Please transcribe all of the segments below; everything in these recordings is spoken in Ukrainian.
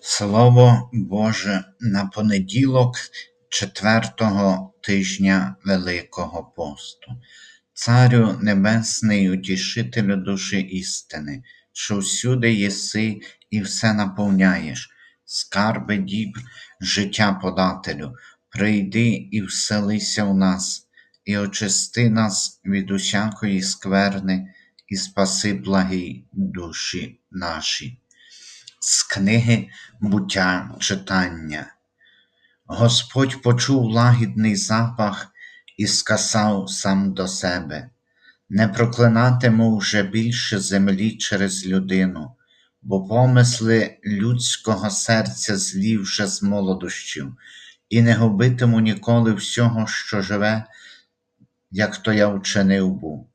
Слово Боже на понеділок четвертого тижня Великого посту. Царю Небесний, утішителю душі істини, що всюди єси і все наповняєш, скарби діб, життя подателю, прийди і вселися в нас, і очисти нас від усякої скверни, і спаси благі душі наші з книги буття читання. Господь почув лагідний запах і сказав сам до себе: Не проклинатиму вже більше землі через людину, бо помисли людського серця злі вже з молодощів, і не губитиму ніколи всього, що живе, як то я вчинив був.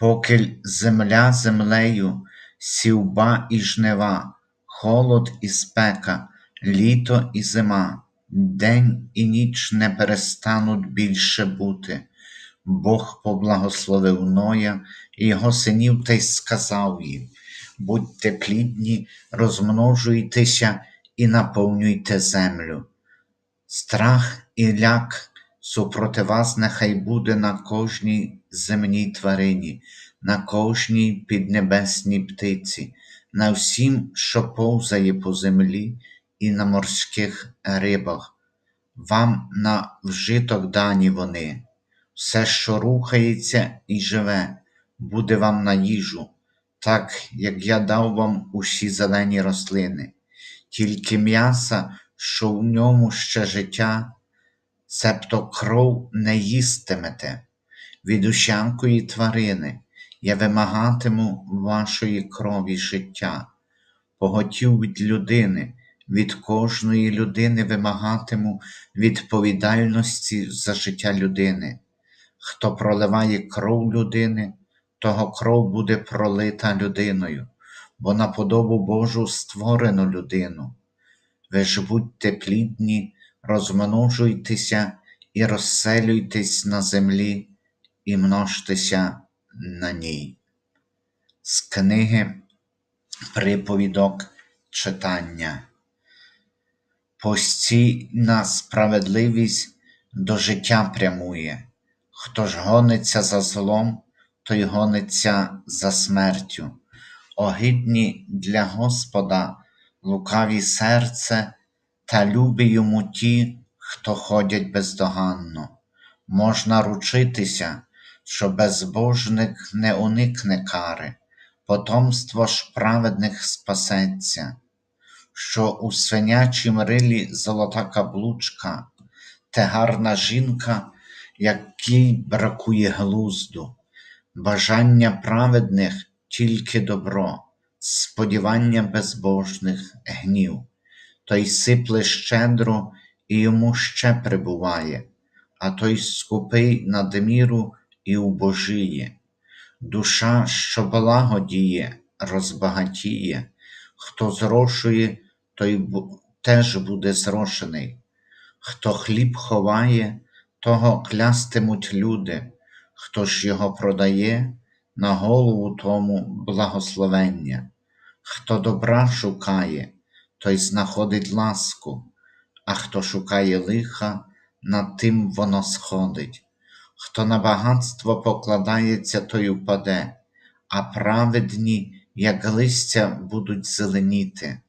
Поки земля землею, сівба і жнива, холод і спека, літо і зима, день і ніч не перестануть більше бути. Бог поблагословив Ноя і його синів та й сказав їм: Будьте плідні, розмножуйтеся і наповнюйте землю. Страх і ляк супроти вас нехай буде на кожній земній тварині, на кожній піднебесній птиці на всім, що повзає по землі і на морських рибах. Вам на вжиток дані вони, все, що рухається і живе, буде вам на їжу, так як я дав вам усі зелені рослини, тільки м'яса, що в ньому ще життя, цебто кров не їстимете від усякої тварини. Я вимагатиму вашої крові життя, поготів від людини, від кожної людини вимагатиму відповідальності за життя людини. Хто проливає кров людини, того кров буде пролита людиною, бо на подобу Божу створено людину. Ви ж будьте плідні, розмножуйтеся і розселюйтесь на землі, і множтеся на ній. З книги Приповідок читання. Постійна справедливість до життя прямує. Хто ж гониться за злом, той гониться за смертю. Огидні для Господа лукаві серце та любі йому ті, хто ходять бездоганно. Можна ручитися, що безбожник не уникне кари, потомство ж праведних спасеться, що у свинячім рилі золота каблучка, те гарна жінка, якій бракує глузду, бажання праведних тільки добро, сподівання безбожних гнів, той сипле щедро і йому ще прибуває, а той скупий надміру і убожіє. Душа, що благодіє, розбагатіє, хто зрошує, той теж буде зрошений. Хто хліб ховає, того клястимуть люди, хто ж його продає, на голову тому благословення. Хто добра шукає, той знаходить ласку, а хто шукає лиха, над тим воно сходить. Хто на багатство покладається, той упаде, а праведні, як листя, будуть зеленіти.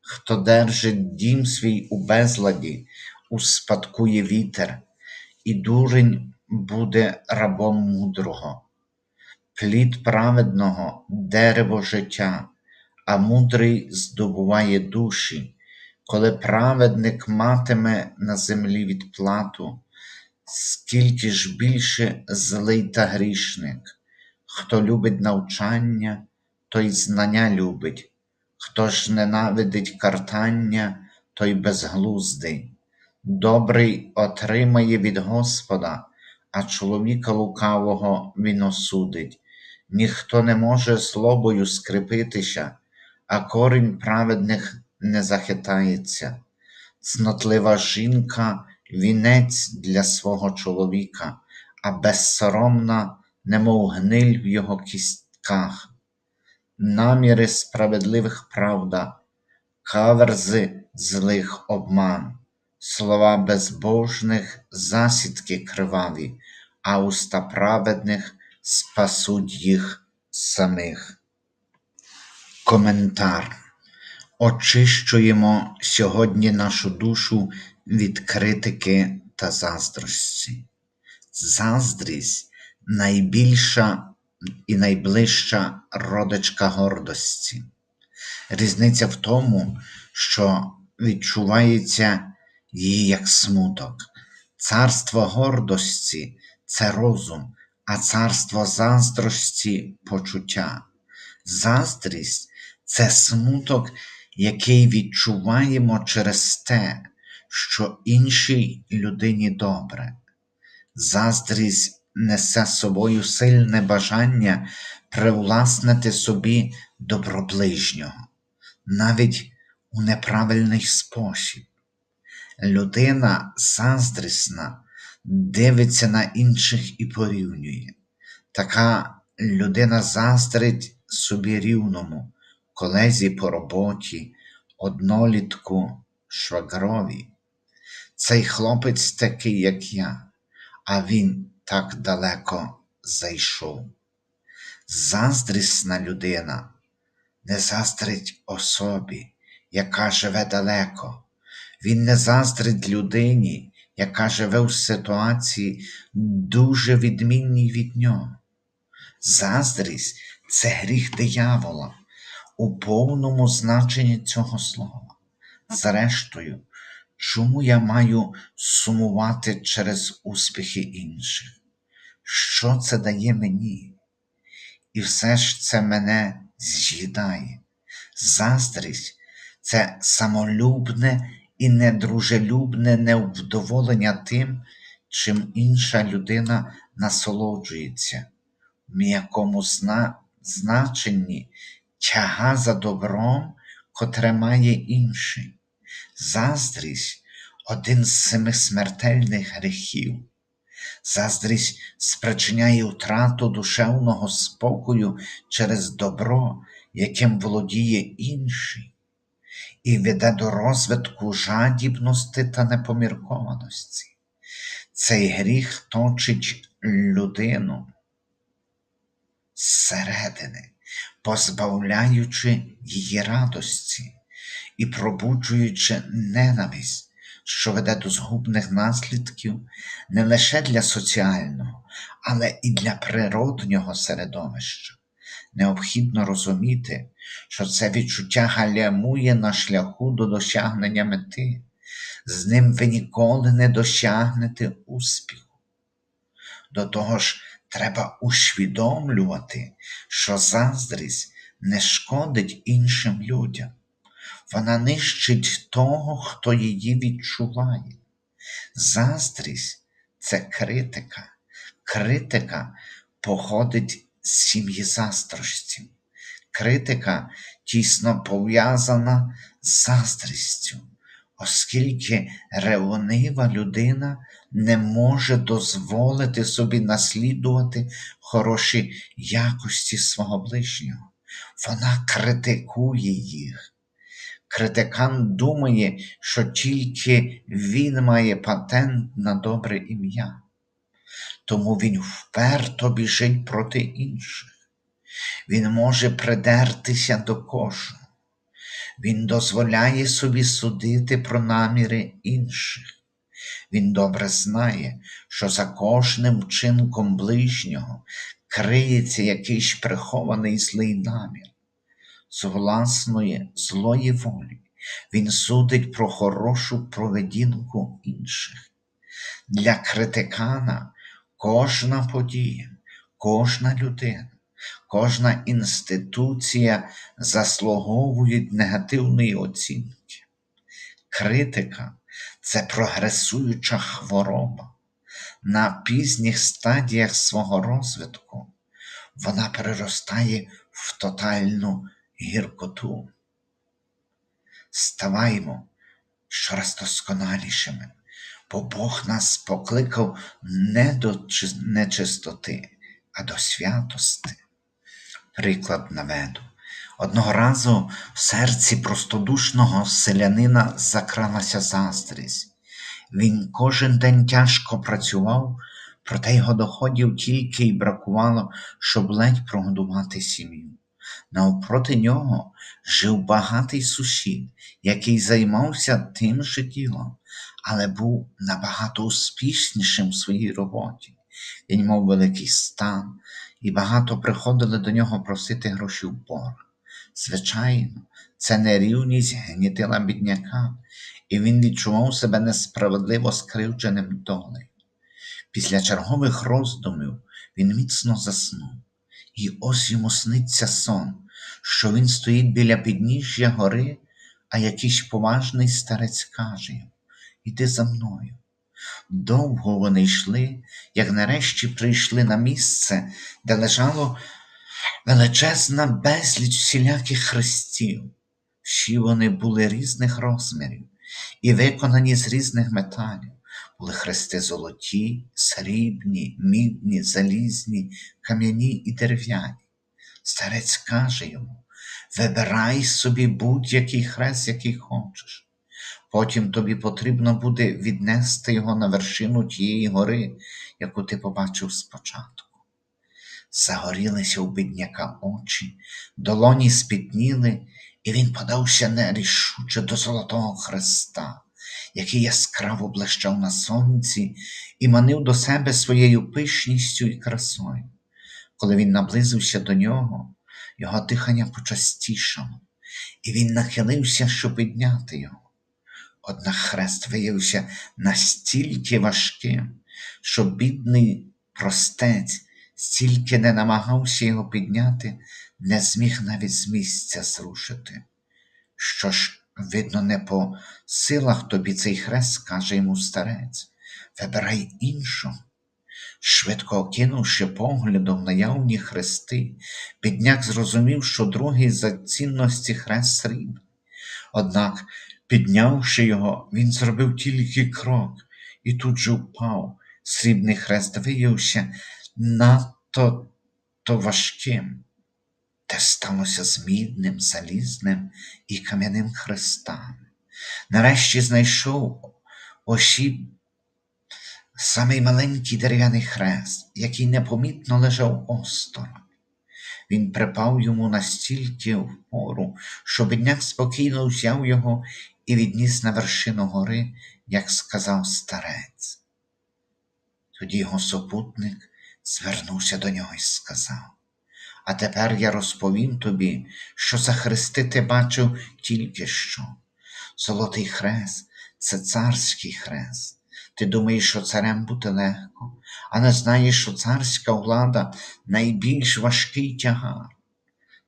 Хто держить дім свій у безладі, успадкує вітер, і дурень буде рабом мудрого. Плід праведного дерево життя, а мудрий здобуває душі, коли праведник матиме на землі відплату скільки ж більше злий та грішник, хто любить навчання, той знання любить, хто ж ненавидить картання, той безглуздий. Добрий отримає від Господа, а чоловіка лукавого він осудить. Ніхто не може злобою скрипитися, а корінь праведних не захитається. Цнотлива жінка вінець для свого чоловіка, а безсоромна, немов гниль в його кістках. Наміри справедливих правда, каверзи злих обман, слова безбожних засідки криваві, а уста праведних спасуть їх самих. Коментар. Очищуємо сьогодні нашу душу від критики та заздрості. Заздрість найбільша і найближча родичка гордості. Різниця в тому, що відчувається її як смуток. Царство гордості це розум, а царство заздрості почуття. Заздрість це смуток, який відчуваємо через те, що іншій людині добре. Заздрість несе собою сильне бажання привласнити собі добро ближнього, навіть у неправильний спосіб. Людина заздрісна дивиться на інших і порівнює. Така людина заздрить собі рівному, колезі по роботі, однолітку, швагрові. Цей хлопець такий, як я, а він так далеко зайшов. Заздрісна людина не заздрить особі, яка живе далеко. Він не заздрить людині, яка живе в ситуації дуже відмінній від нього. Заздрість це гріх диявола у повному значенні цього слова. Зрештою, чому я маю сумувати через успіхи інших? Що це дає мені? І все ж це мене з'їдає. Заздрість це самолюбне і недружелюбне невдоволення тим, чим інша людина насолоджується, в м'якому зна... значенні тяга за добром, котре має інший. Заздрість один з семи смертельних гріхів. Заздрість спричиняє втрату душевного спокою через добро, яким володіє інший, і веде до розвитку жадібності та непоміркованості. Цей гріх точить людину зсередини, позбавляючи її радості і пробуджуючи ненависть, що веде до згубних наслідків не лише для соціального, але і для природнього середовища. Необхідно розуміти, що це відчуття галямує на шляху до досягнення мети, з ним ви ніколи не досягнете успіху. До того ж, треба усвідомлювати, що заздрість не шкодить іншим людям. Вона нищить того, хто її відчуває. Заздрість це критика. Критика походить з сім'ї заздрості. Критика тісно пов'язана з заздрістю, оскільки ревнива людина не може дозволити собі наслідувати хороші якості свого ближнього. Вона критикує їх. Критикан думає, що тільки він має патент на добре ім'я, тому він вперто біжить проти інших. Він може придертися до кожного. Він дозволяє собі судити про наміри інших. Він добре знає, що за кожним вчинком ближнього криється якийсь прихований злий намір з власної злої волі. Він судить про хорошу поведінку інших. Для критикана кожна подія, кожна людина, кожна інституція заслуговують негативної оцінки. Критика це прогресуюча хвороба. На пізніх стадіях свого розвитку вона переростає в тотальну гіркоту. Ставаймо щораз досконалішими, бо Бог нас покликав не до нечистоти, а до святости. Приклад наведу. Одного разу в серці простодушного селянина закралася заздрість. Він кожен день тяжко працював, проте його доходів тільки й бракувало, щоб ледь прогодувати сім'ю. Навпроти нього жив багатий сусід, який займався тим же ділом, але був набагато успішнішим в своїй роботі. Він мав великий стан, і багато приходили до нього просити гроші в борг. Звичайно, це нерівність гнітила бідняка, і він відчував себе несправедливо скривдженим долею. Після чергових роздумів він міцно заснув, і ось йому сниться сон, що він стоїть біля підніжжя гори, а якийсь поважний старець каже йому Іди за мною. Довго вони йшли, як нарешті прийшли на місце, де лежало величезна безліч всіляких хрестів. Всі вони були різних розмірів і виконані з різних металів. Були хрести золоті, срібні, мідні, залізні, кам'яні і дерев'яні. Старець каже йому вибирай собі будь-який хрест, який хочеш. Потім тобі потрібно буде віднести його на вершину тієї гори, яку ти побачив спочатку. Загорілися у бідняка очі, долоні спітніли, і він подався нерішуче до золотого хреста, який яскраво блищав на сонці і манив до себе своєю пишністю і красою. Коли він наблизився до нього, його дихання почастішало, і він нахилився, щоб підняти його. Однак хрест виявився настільки важким, що бідний простець стільки не намагався його підняти, не зміг навіть з місця зрушити. Що ж, видно, не по силах тобі цей хрест, каже йому старець, вибирай іншого. Швидко окинувши поглядом наявні хрести, бідняк зрозумів, що другий за цінності хрест срібний. Однак, піднявши його, він зробив тільки крок і тут же впав. Срібний хрест виявився надто то важким, те сталося з мідним, залізним і кам'яним хрестами. Нарешті знайшов осіб самий маленький дерев'яний хрест, який непомітно лежав осторонь. Він припав йому настільки впору, що бідняк спокійно взяв його і відніс на вершину гори, як сказав старець. Тоді його супутник звернувся до нього і сказав А тепер я розповім тобі, що за хрести ти бачив тільки що. Золотий хрест це царський хрест. Ти думаєш, що царем бути легко, а не знаєш, що царська влада найбільш важкий тягар.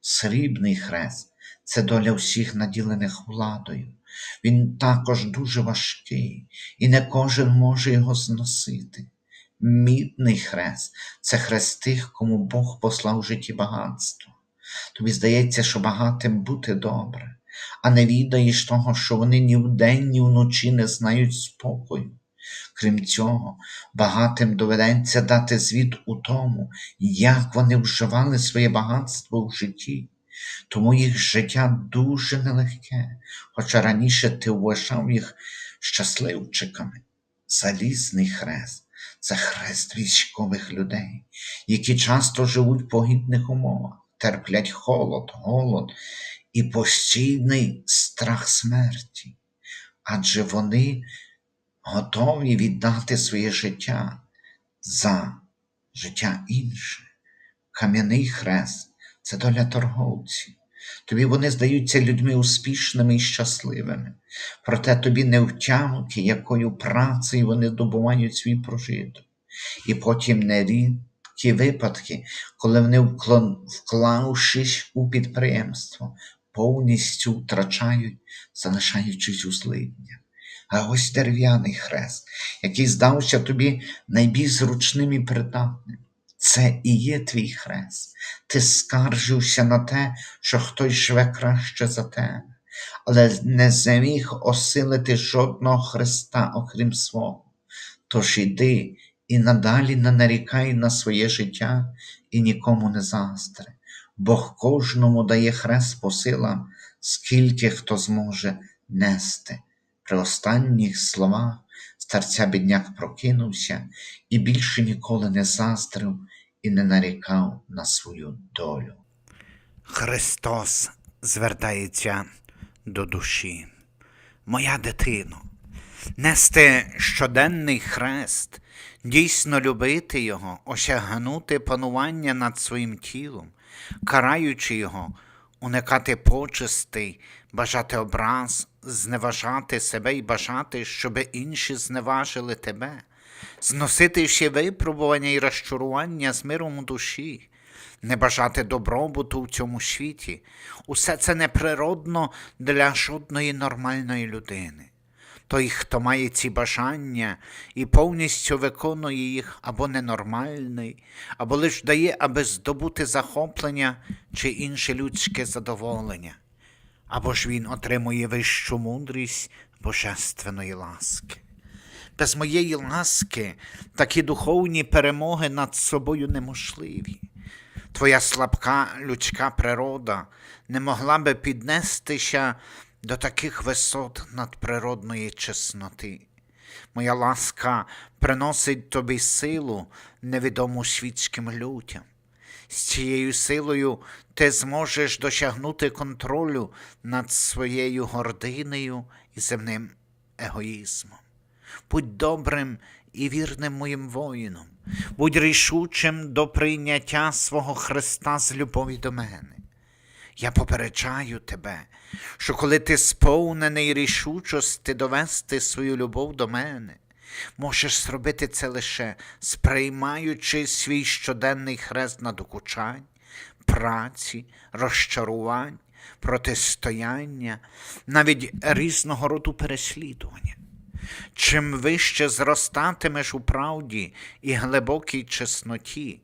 Срібний хрест це доля всіх наділених владою. Він також дуже важкий, і не кожен може його зносити. Мідний хрест це хрест тих, кому Бог послав в житті багатство. Тобі здається, що багатим бути добре, а не відаєш того, що вони ні вдень, ні вночі не знають спокою. Крім цього, багатим доведеться дати звіт у тому, як вони вживали своє багатство в житті, тому їх життя дуже нелегке, хоча раніше ти вважав їх щасливчиками. Залізний хрест це хрест військових людей, які часто живуть в погідних умовах, терплять холод, голод і постійний страх смерті, адже вони готові віддати своє життя за життя інше. Кам'яний хрест це доля торговців. Тобі вони здаються людьми успішними і щасливими, проте тобі не втямки, якою працею вони добувають свій прожиток. І потім нерідкі випадки, коли вони, вклавшись у підприємство, повністю втрачають, залишаючись у злиднях. А ось дерев'яний хрест, який здався тобі найбільш зручним і придатним. Це і є твій хрест. Ти скаржився на те, що хтось живе краще за тебе, але не зміг осилити жодного хреста, окрім свого. Тож іди і надалі не нарікай на своє життя і нікому не застри, Бог кожному дає хрест по силам, скільки хто зможе нести. При останніх словах старця бідняк прокинувся і більше ніколи не заздрив і не нарікав на свою долю. Христос звертається до душі. Моя дитино, нести щоденний хрест, дійсно любити Його, осягнути панування над своїм тілом, караючи Його, уникати почестей, бажати образ, зневажати себе і бажати, щоб інші зневажили тебе, зносити ще випробування і розчарування з миром у душі, не бажати добробуту в цьому світі. Усе це неприродно для жодної нормальної людини. Той, хто має ці бажання і повністю виконує їх або ненормальний, або лиш дає, аби здобути захоплення чи інше людське задоволення, або ж він отримує вищу мудрість божественної ласки. Без моєї ласки такі духовні перемоги над собою неможливі. Твоя слабка людська природа не могла би піднестися до таких висот надприродної чесноти. Моя ласка приносить тобі силу, невідому світським людям. З цією силою ти зможеш досягнути контролю над своєю гординею і земним егоїзмом. Будь добрим і вірним моїм воїном, будь рішучим до прийняття свого Христа з любові до мене. Я попереджаю тебе, що коли ти сповнений рішучості довести свою любов до мене, можеш зробити це лише сприймаючи свій щоденний хрест надокучань, праці, розчарувань, протистояння, навіть різного роду переслідування. Чим вище зростатимеш у правді і глибокій чесноті,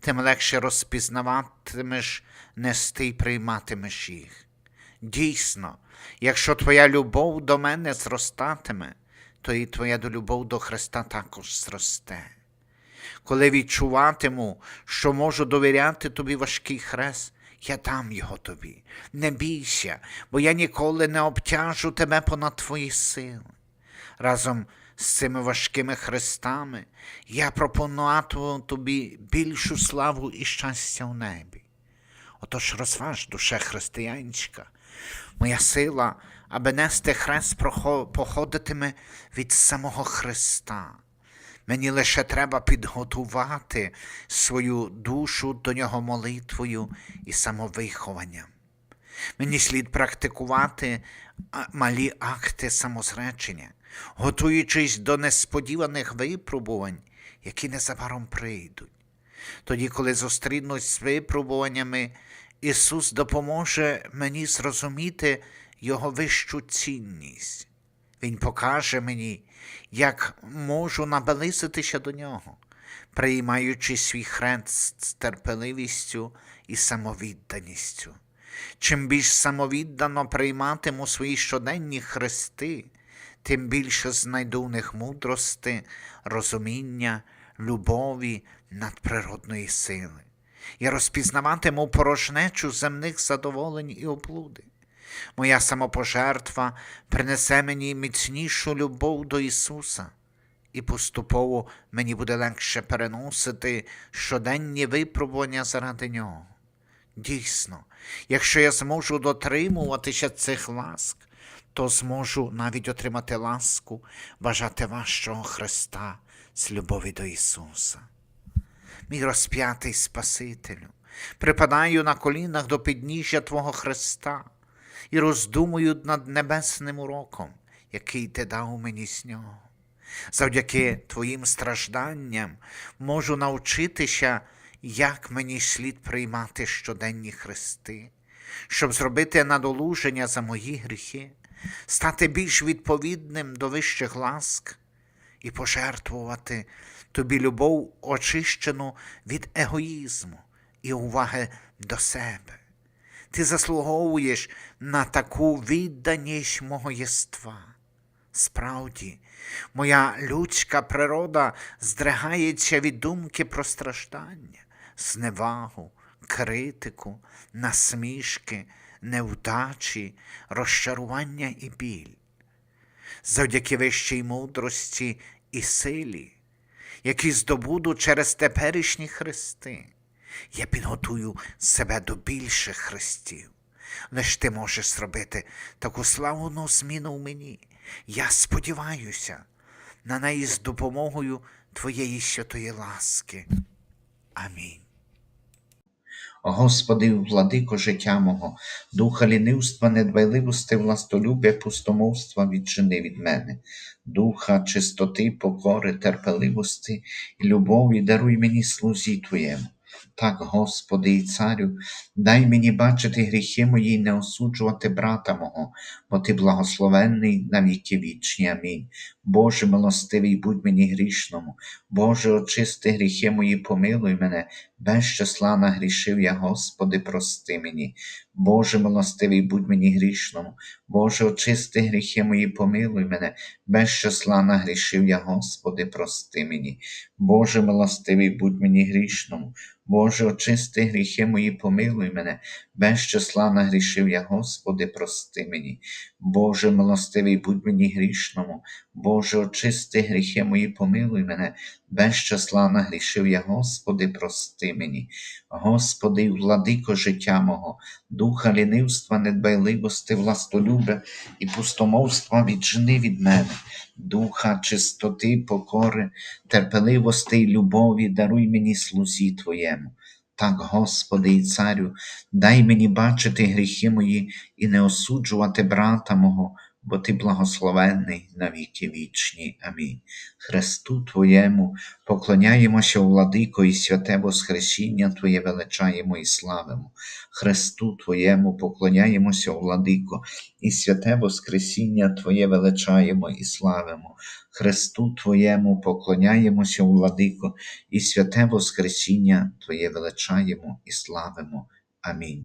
тим легше розпізнаватимеш, нести й прийматимеш їх. Дійсно, якщо твоя любов до мене зростатиме, то і твоя любов до Христа також зросте. Коли відчуватиму, що можу довіряти тобі важкий хрест, я дам його тобі. Не бійся, бо я ніколи не обтяжу тебе понад твої сили. Разом з цими важкими хрестами я пропонуватиму тобі більшу славу і щастя в небі. Отож розваж, душе християнська, моя сила, аби нести хрест, походитиме від самого Христа. Мені лише треба підготувати свою душу до нього молитвою і самовихованням. Мені слід практикувати малі акти самозречення, готуючись до несподіваних випробувань, які незабаром прийдуть. Тоді, коли зустрінусь з випробуваннями, Ісус допоможе мені зрозуміти Його вищу цінність. Він покаже мені, як можу наблизитися до нього, приймаючи свій хрест з терпеливістю і самовідданістю. Чим більш самовіддано прийматиму свої щоденні хрести, тим більше знайду в них мудрости, розуміння, любові, надприродної сили. Я розпізнаватиму порожнечу земних задоволень і облуди. Моя самопожертва принесе мені міцнішу любов до Ісуса, і поступово мені буде легше переносити щоденні випробування заради Нього. Дійсно, якщо я зможу дотримуватися цих ласк, то зможу навіть отримати ласку, бажати вашого Христа з любові до Ісуса. Мій розп'ятий Спасителю, припадаю на колінах до підніжжя Твого Христа і роздумую над небесним уроком, який ти дав мені з нього. Завдяки Твоїм стражданням можу навчитися, як мені слід приймати щоденні хрести, щоб зробити надолуження за мої гріхи, стати більш відповідним до вищих ласк і пожертвувати тобі любов, очищену від егоїзму і уваги до себе. Ти заслуговуєш на таку відданість мого єства. Справді, моя людська природа здригається від думки про страждання, зневагу, критику, насмішки, невдачі, розчарування і біль. Завдяки вищій мудрості і силі, які здобуду через теперішні хрести, я підготую себе до більших хрестів. Лиш ти можеш зробити таку славну зміну в мені. Я сподіваюся на неї з допомогою Твоєї святої ласки. Амінь. Господи, владико життя мого, духа лінивства, недбайливости, властолюбя, пустомовства відчини від мене, духа чистоти, покори, терпеливості і любові даруй мені слузі Твоєму. Так, Господи і Царю, дай мені бачити гріхи мої і не осуджувати брата мого, бо Ти благословенний на віки вічні. Амінь. Боже милостивий, будь мені грішному, Боже, очисти гріхи мої, помилуй мене, без числа нагрішив я, Господи, прости мені. Боже милостивий, будь мені грішному, Боже, очисти гріхи мої, помилуй мене, без числа нагрішив я, Господи, прости мені. Боже милостивий, будь мені грішному, Боже, очисти гріхи мої, помилуй мене, без числа нагрішив я, Господи, прости мені. Боже милостивий, будь мені грішному, Боже, очисти гріхи мої, помилуй мене, без числа нагрішив я, Господи, прости мені. Господи, владико життя мого, духа лінивства, недбайливости, властолюбя і пустомовства віджени від мене, духа чистоти, покори, терпеливости й любові, даруй мені слузі Твоєму. Так, Господи і Царю, дай мені бачити гріхи мої і не осуджувати брата мого, бо Ти благословенний на віки вічні. Амінь. Христу Твоєму поклоняємося, владико, і святе Воскресіння Твоє величаємо і славимо. Христу Твоєму поклоняємося, владико, і святе Воскресіння Твоє величаємо і славимо. Христу Твоєму поклоняємося, владико, і святе Воскресіння Твоє величаємо і славимо. Амінь.